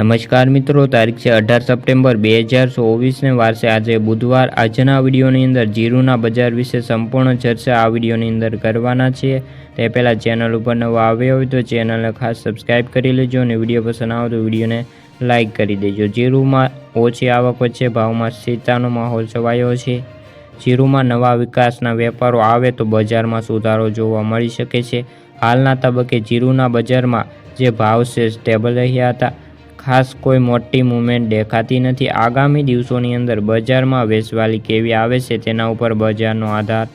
નમસ્કાર મિત્રો, તારીખ છે અઢાર સપ્ટેમ્બર બે હજાર ચોવીસને વારસે આજે બુધવાર. આજના વિડીયોની અંદર જીરુના બજાર વિશે સંપૂર્ણ ચર્ચા આ વિડીયોની અંદર કરવાના છીએ. તે પહેલાં ચેનલ ઉપર નવા આવ્યો હોય તો ચેનલને ખાસ સબસ્ક્રાઈબ કરી લેજો અને વીડિયો પસંદ આવે તો વિડીયોને લાઇક કરી દેજો. જીરુમાં ઓછી આવક વચ્ચે ભાવમાં સ્થિરતાનો માહોલ છવાયો છે. જીરુમાં નવા વિકાસના વેપારો આવે તો બજારમાં સુધારો જોવા મળી શકે છે. હાલના તબક્કે જીરુના બજારમાં જે ભાવ છે સ્ટેબલ રહ્યા હતા. ખાસ કોઈ મોટી મૂવમેન્ટ દેખાતી નથી. આગામી દિવસોની અંદર બજારમાં વેચવાલી કેવી આવે છે તેના ઉપર બજારનો આધાર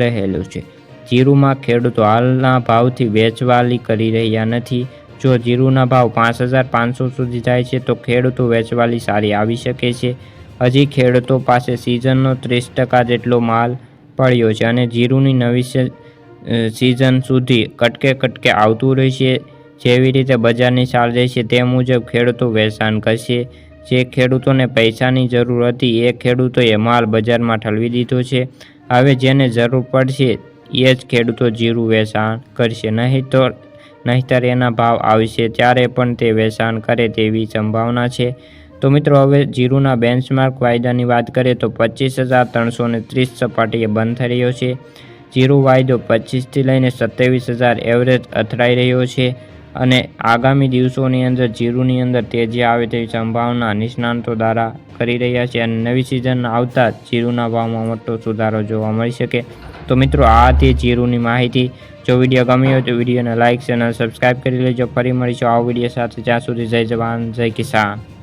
રહેલો છે. જીરુમાં ખેડૂતો હાલના ભાવથી વેચવાલી કરી રહ્યા નથી. જો જીરુના ભાવ પાંચ હજાર પાંચસો સુધી જાય છે, તો ખેડૂતો વેચવાલી સારી આવી શકે છે. હજી ખેડૂતો પાસે સિઝનનો ત્રીસ ટકા જેટલો માલ પડ્યો છે અને જીરુની નવી સિઝન સુધી કટકે કટકે આવતું રહેશે. જેવી રીતે બજારની ચાલ રહેશે તે મુજબ ખેડૂતો વેચાણ કરશે. જે ખેડૂતોને પૈસાની જરૂર હતી એ ખેડૂતોએ માલ બજારમાં ઠલવી દીધો છે. હવે જેને જરૂર પડશે એ જ ખેડૂતો જીરું વેચાણ કરશે. નહીં તો નહીંતર એના ભાવ આવશે ત્યારે પણ તે વેચાણ કરે તેવી સંભાવના છે. તો મિત્રો, હવે જીરુના બેન્ચમાર્ક વાયદાની વાત કરીએ તો પચીસ હજાર ત્રણસો ને ત્રીસ સપાટીએ બંધ થઈ રહ્યો છે. જીરુ વાયદો પચીસથી લઈને સત્યાવીસ હજાર એવરેજ અથડાઈ રહ્યો છે. અને આગામી દિવસોની અંદર, જીરુની અંદર તેજી આવે તેવી સંભાવના નિષ્ણાંતો દ્વારા કરી રહ્યા છે અને નવી સિઝન આવતા જ જીરુના ભાવમાં મોટો સુધારો જોવા મળી શકે. તો મિત્રો, આ હતી જીરુની માહિતી. જો વીડિયો ગમ્યો તો વિડીયોને લાઇક ચેનલ સબસ્ક્રાઇબ કરી લેજો. ફરી મળીશું આ વીડિયો સાથે. જ્યાં સુધી જય જવાન, જય કિસાન.